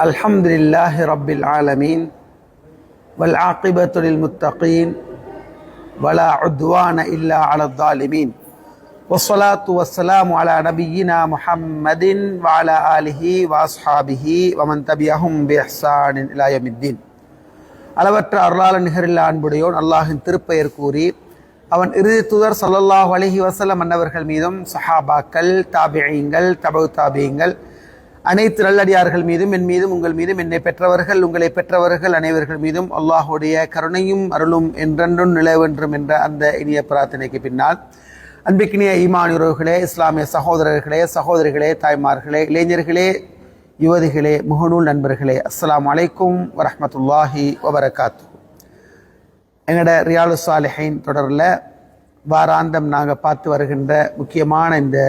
الحمد لله رب العالمين والعاقبة للمتقين ولا عدوان إلا على الظالمين والصلاة والسلام على نبينا محمد وعلى آله وأصحابه ومن تبعهم بإحسان إلى يوم الدين அளவற்ற அருளாளன் நிகரில் அன்புடையோன் அல்லாஹின் திருப்பெயர் கூறி அவன் இறுதி தூதர் சல்லல்லாஹு அலைஹி வஸல்லம் அன்னவர்கள் மீதும் சஹாபாக்கள் தாபியங்கள் தபு தாபியங்கள் அனைத்து நல்லடியார்கள் மீதும் என் மீதும் உங்கள் மீதும் என்னை பெற்றவர்கள் உங்களை பெற்றவர்கள் அனைவர்கள் மீதும் அல்லாஹுடைய கருணையும் அருளும் என்றென்றும் நிலவென்றும் என்ற அந்த இனிய பிரார்த்தனைக்கு பின்னால் அன்பிக்கினிய ஈமான் உறவுகளே இஸ்லாமிய சகோதரர்களே சகோதரிகளே தாய்மார்களே இளைஞர்களே யுவதிகளே முகநூல் நண்பர்களே அஸ்லாம் அலைக்கும் வரமத்துல்லாஹி வபரகாத்து எங்களோட ரியாலு சாலிஹைன் தொடரில் வாராந்தம் நாங்கள் பார்த்து வருகின்ற முக்கியமான இந்த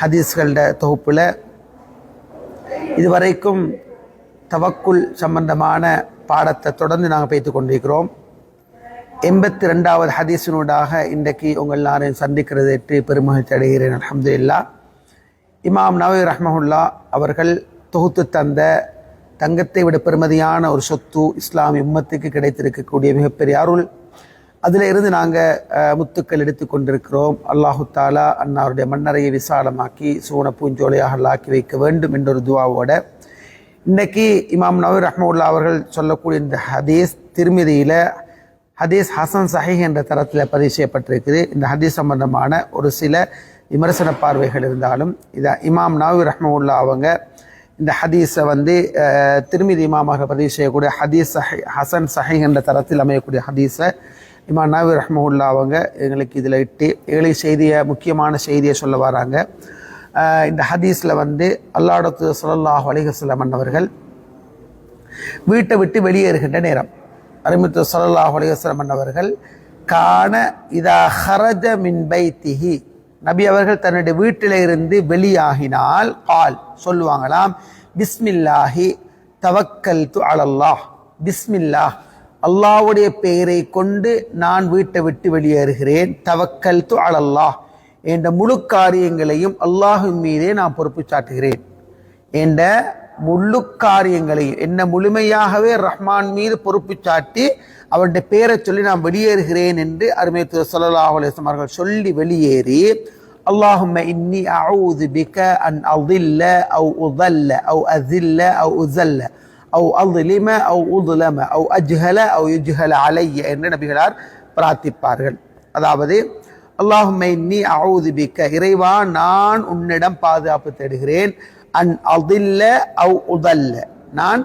ஹதீஸ்களோட தொகுப்பில் இதுவரைக்கும் தவக்குள் சம்பந்தமான பாடத்தை தொடர்ந்து நாங்கள் பேத்து கொண்டிருக்கிறோம். எண்பத்தி ரெண்டாவது ஹதீஸினூடாக இன்றைக்கு உங்கள் எல்லாரையும் சந்திக்கிறது எட்டு பெருமகிழ்ச்சி அடைகிறேன். அலமதுல்லா இமாம் நவீர் ரஹ்மஹுல்லா அவர்கள் தொகுத்து தந்த தங்கத்தை விட பெருமதியான ஒரு சொத்து இஸ்லாமிய உம்மத்துக்கு கிடைத்திருக்கக்கூடிய மிகப்பெரிய அருள். அதில் இருந்து நாங்கள் முத்துக்கள் எடுத்து கொண்டிருக்கிறோம். அல்லாஹு தாலா அன்னாருடைய மன்னரையை விசாலமாக்கி சூன பூஞ்சோலையாக ஆக்கி வைக்க வேண்டும் என்ற ஒரு துவாவோட. இன்றைக்கி இமாம் நவீர் ரஹ்மவுல்லா அவர்கள் சொல்லக்கூடிய இந்த ஹதீஸ் திருமதியில் ஹதீஸ் ஹசன் சஹிஹ் என்ற தரத்தில் பதிவு செய்யப்பட்டிருக்குது. இந்த ஹதீஸ் சம்பந்தமான ஒரு சில விமர்சன பார்வைகள் இருந்தாலும் இதை இமாம் நவீர் ரஹ்மவுல்லா அவங்க இந்த ஹதீஸை வந்து திருமிதி இமாமாக பதிவு செய்யக்கூடிய ஹதீஸ் சஹி ஹசன் சஹிஹ் என்ற தரத்தில் அமையக்கூடிய ஹதீஸை இமா நாவி ரஹ்மவுல்லா அவங்க எங்களுக்கு இதில் இட்டு எங்களுக்கு செய்தியை முக்கியமான செய்தியை சொல்ல வராங்க. இந்த ஹதீஸில் வந்து அல்லாடத்து சொல்லல்லாஹ் அலிஹஸ்லம் அண்ணவர்கள் வீட்டை விட்டு வெளியேறுகின்ற நேரம். அருமித்து சொல்லல்லாஹ் அலிஹஸ்லம் அண்ணவர்கள் காண இதா ஹரஜ மின் பைத்திஹி. நபி அவர்கள் தன்னுடைய வீட்டில இருந்து வெளியாகினால் கால் சொல்லுவாங்களாம். பிஸ்மில்லாஹி தவக்கல் து அலல்லாஹ். பிஸ்மில்லாஹ். அல்லாவுடைய பெயரை கொண்டு நான் வீட்டை விட்டு வெளியேறுகிறேன் தவக்கல் து அலல்லாஹ் என்ற முழு காரியங்களையும் அல்லாஹின் மீதே நான் பொறுப்பு சாட்டுகிறேன் என்ற முழு காரியங்களையும் என்ன முழுமையாகவே ரஹ்மான் மீது பொறுப்பு சாட்டி அவருடைய பேரை சொல்லி நான் வெளியேறுகிறேன் என்று அருமை சொல்லலாஹ் அலிஸ்லாம் அவர்கள் சொல்லி வெளியேறி اللهم إني أعوذ بك أن أضل أو أضل أو أذل أو أذل அவ் அல்லிம அவ் உதுலம அவ் அஜ்ஹல அவ் யுஜ்ஹல அலைய என்று நபிகளார் பிரார்த்திப்பார்கள். அதாவது அல்லாஹுமைன்னி அவுதிபிக்க இறைவா நான் உன்னிடம் பாதுகாப்பு தேடுகிறேன். அன் அதில்ல அவ் உதல்ல. நான்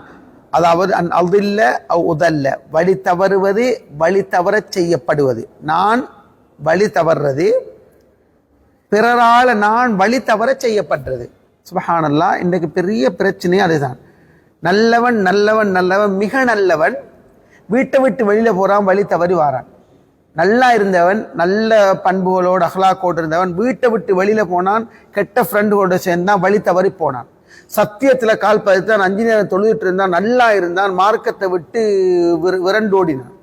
அதாவது அன் அதில்ல அவ் உதல்ல. வழி தவறுவது வழி தவற செய்யப்படுவது. நான் வழி தவறுறது பிறரால் நான் வழி தவற செய்யப்பட்டது. சுபஹானல்லா இன்றைக்கு பெரிய பிரச்சனையே அதுதான். நல்லவன் நல்லவன் நல்லவன் மிக நல்லவன். வீட்டை விட்டு வெளியில் போகிறான் வழி தவறி வாரான். நல்லா இருந்தவன் நல்ல பண்புகளோடு அகலாக்கோடு இருந்தவன் வீட்டை விட்டு வெளியில் போனான் கெட்ட ஃப்ரெண்டுகளோட சேர்ந்தான் வழி தவறி போனான். சத்தியத்தில் கால் பதித்தான் அஞ்சு நேரம் தொழுகிட்டு இருந்தான் நல்லா இருந்தான் மார்க்கத்தை விட்டு விரண்டோடினான்.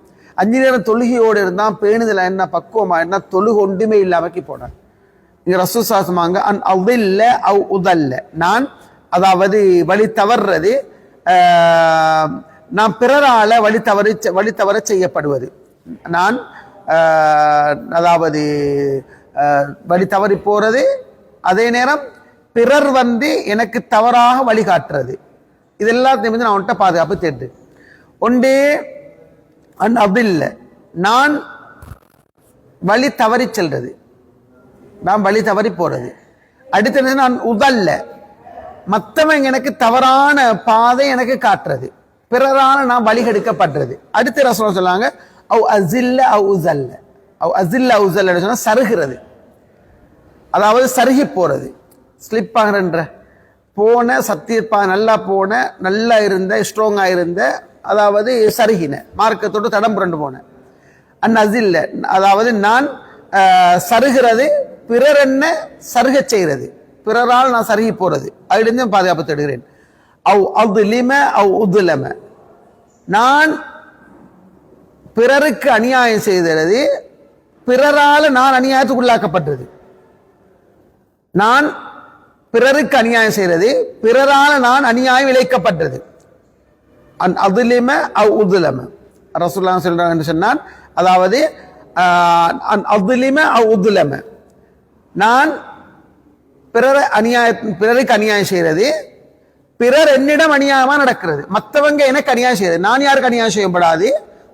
அஞ்சு நேரம் தொழுகையோடு இருந்தான் பேணுதல என்ன பக்குவமா என்ன தொழுகு ஒன்றுமே இல்லாமக்கி போனான். இங்கே ரசூ சாசமாங்க அன் அவ்வில்ல அவ் உதல்ல நான் அதாவது வழி தவறுறது நாம் பிறரால வழி தவறி வழி தவற செய்யப்படுவது. நான் அதாவது வழி தவறி போகிறது அதே நேரம் பிறர் வந்து எனக்கு தவறாக வழிகாட்டுறது இது எல்லாத்தையும் வந்து நான் உன்ட்ட பாதுகாப்பு தேடு ஒன்றே அன் இல்லை. நான் வழி தவறி செல்றது. நான் வழி தவறி போகிறது அடுத்தது நான் உதல்ல. மற்றவங்க எனக்கு தவறான பாதை எனக்கு காட்டுறது. பிறரான நான் வழிகெடுக்கப்படுறது அடுத்த ரசம் சொல்லாங்க அவ் அசில்ல அவ் உசல்ல அவ் அசில்ல உசல்ல சொன்னா சருகிறது. அதாவது சருகி போறது. ஸ்லிப் ஆகிறன்ற. போன சத்தியப்பா நல்லா போன நல்லா இருந்த ஸ்ட்ராங்காக இருந்த அதாவது சருகின. மார்க்கத்தோடு தடம் புரண்டு போனேன் அன் அசில்ல. அதாவது நான் சருகிறது பிறர் என்ன சருக செய்கிறது. பிறரால் நான் சருகி போகிறது அதிலிருந்து பாதுகாப்பு தேடுகிறேன். அவ் அதுலிம அவ் உதுலம. நான் பிறருக்கு அநியாயம் செய்கிறது பிறரால் நான் அநியாயத்துக்குள்ளாக்கப்பட்டது. நான் பிறருக்கு அநியாயம் செய்கிறது பிறரால் நான் அநியாயம் இழைக்கப்பட்டது. அந் அதுலிம அவ் உதுலம. ரசுல்லா சொல்றாங்க என்று சொன்னான் அதாவது ஆஹ், அதுலிம அவ் உதுலம. நான் பிறரை அநியாய பிறருக்கு அநியாயம் செய்யறது பிறர் என்னிடம் அநியாயமா நடக்கிறது. மற்றவங்க எனக்கு அநியாயம் செய்யறது. நான் யாருக்கு அநியாயம் செய்யப்படாது?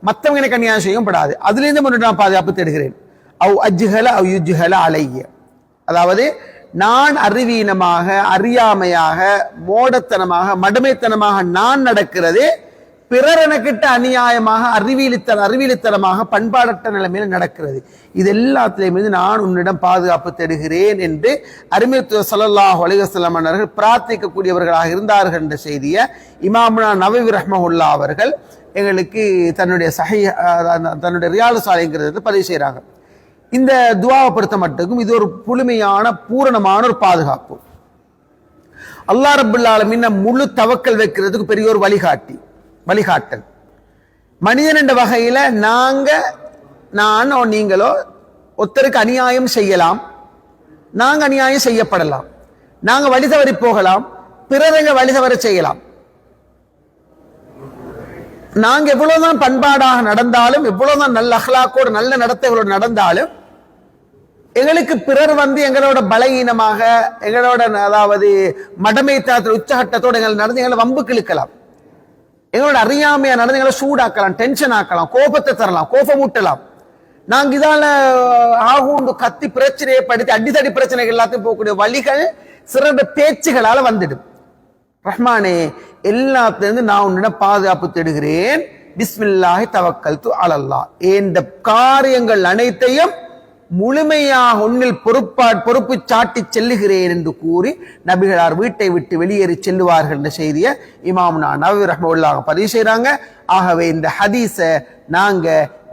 மற்றவங்க எனக்கு அநியாயம் செய்யப்படாது. அதுலேருந்து முன்னாடி நான் பாதுகாப்பு தேடுகிறேன். அவ் அஜ்ஹல அவ் யுஜ்ஹல அலைய அதாவது நான் அறிவீனமாக அறியாமையாக மோடத்தனமாக மடுமைத்தனமாக நான் நடக்கிறது பிறர் எனக்கிட்ட அநியாயமாக அறிவியலித்தன அறிவியலித்தனமாக பண்பாடற்ற நிலைமையில நடக்கிறது. இது எல்லாத்திலையும் நான் உன்னிடம் பாதுகாப்பு தேடுகிறேன் என்று அருமைத்துவ சல்லாஹ் அலைஹி வஸல்லம் அவர்கள் பிரார்த்திக்கக்கூடியவர்களாக இருந்தார்கள் என்ற செய்தியை இமாமுனா நவவி ரஹ்மஹுல்லா அவர்கள் எங்களுக்கு தன்னுடைய சஹி தன்னுடைய ரியாலு சாலைங்கிறது பதிவு செய்கிறாங்க. இந்த துவாவை பொறுத்த மட்டுக்கும் இது ஒரு புழுமையான பூரணமான ஒரு பாதுகாப்பு. அல்லாஹ் ரபுல் ஆலமீன் முழு தவக்கல் வைக்கிறதுக்கு பெரிய ஒரு வழிகாட்டி. வழிகாட்டல். மனிதன் என்ற வகையில நாங்க நானோ நீங்களோ ஒருத்தருக்கு அநியாயம் செய்யலாம். நாங்க அநியாயம் செய்யப்படலாம். நாங்க வழி தவறி போகலாம். பிறரங்க வழி தவற செய்யலாம். நாங்க எவ்வளவுதான் பண்பாடாக நடந்தாலும் எவ்வளவுதான் நல்ல அஹ்லாக்கோடு நல்ல நடத்தைகளோடு நடந்தாலும் எங்களுக்கு பிறர் வந்து எங்களோட பலகீனமாக எங்களோட அதாவது மடமைத்தனத்தில் உச்சகட்டத்தோடு எங்களை நடந்து எங்களை வம்புக்கு இழுக்கலாம். எங்களோட அறியாமையா நடந்து எங்களை சூடாக்கலாம் டென்ஷன் ஆக்கலாம் கோபத்தை தரலாம் கோபம் ஊட்டலாம் நாங்க இதால ஆகுண்டு கத்தி பிரச்சனையை படுத்தி அடித்தடி பிரச்சனைகள் எல்லாத்தையும் போகக்கூடிய வழிகள் சிறந்த பேச்சுகளால வந்துடும். ரஹ்மானே எல்லாத்திலிருந்து நான் உன்னிடம் பாதுகாப்பு தேடுகிறேன். பிஸ்மில்லாஹி தவக்கல் து அலல்லா இந்த காரியங்கள் அனைத்தையும் முழுமையாக உன்னில் பொறுப்பா பொறுப்பு சாட்டி செல்லுகிறேன் என்று கூறி நபிகளார் வீட்டை விட்டு வெளியேறி செல்லுவார்கள் என்ற செய்தியை இமாம்னா நவி ரஹ்மவுல்லாஹ் பதிவு செய்கிறாங்க ஆகவே இந்த ஹதீஸை நாங்க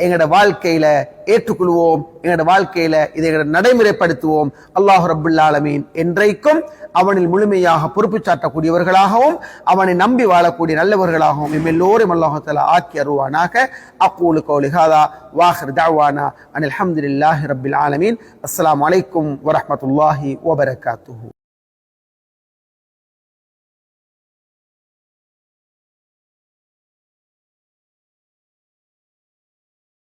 எங்களோட வாழ்க்கையில ஏற்றுக்கொள்வோம். எங்களோட வாழ்க்கையில இதை எங்களோட நடைமுறைப்படுத்துவோம். அல்லாஹ் ரபுல் ஆலமீன் என்றைக்கும் அவனில் முழுமையாக பொறுப்பு சாட்டக்கூடியவர்களாகவும் அவனை நம்பி வாழக்கூடிய நல்லவர்களாகவும் எல்லோரும் அல்லாஹால ஆக்கி அருவானாக அக்கூலு கௌலி வாஹர் தாவானா அனில் அஹமதுல்லாஹி ரபில் ஆலமீன். அஸ்லாம் வலைக்கும் வரமத்துல்லாஹி வபரகாத்துஹு.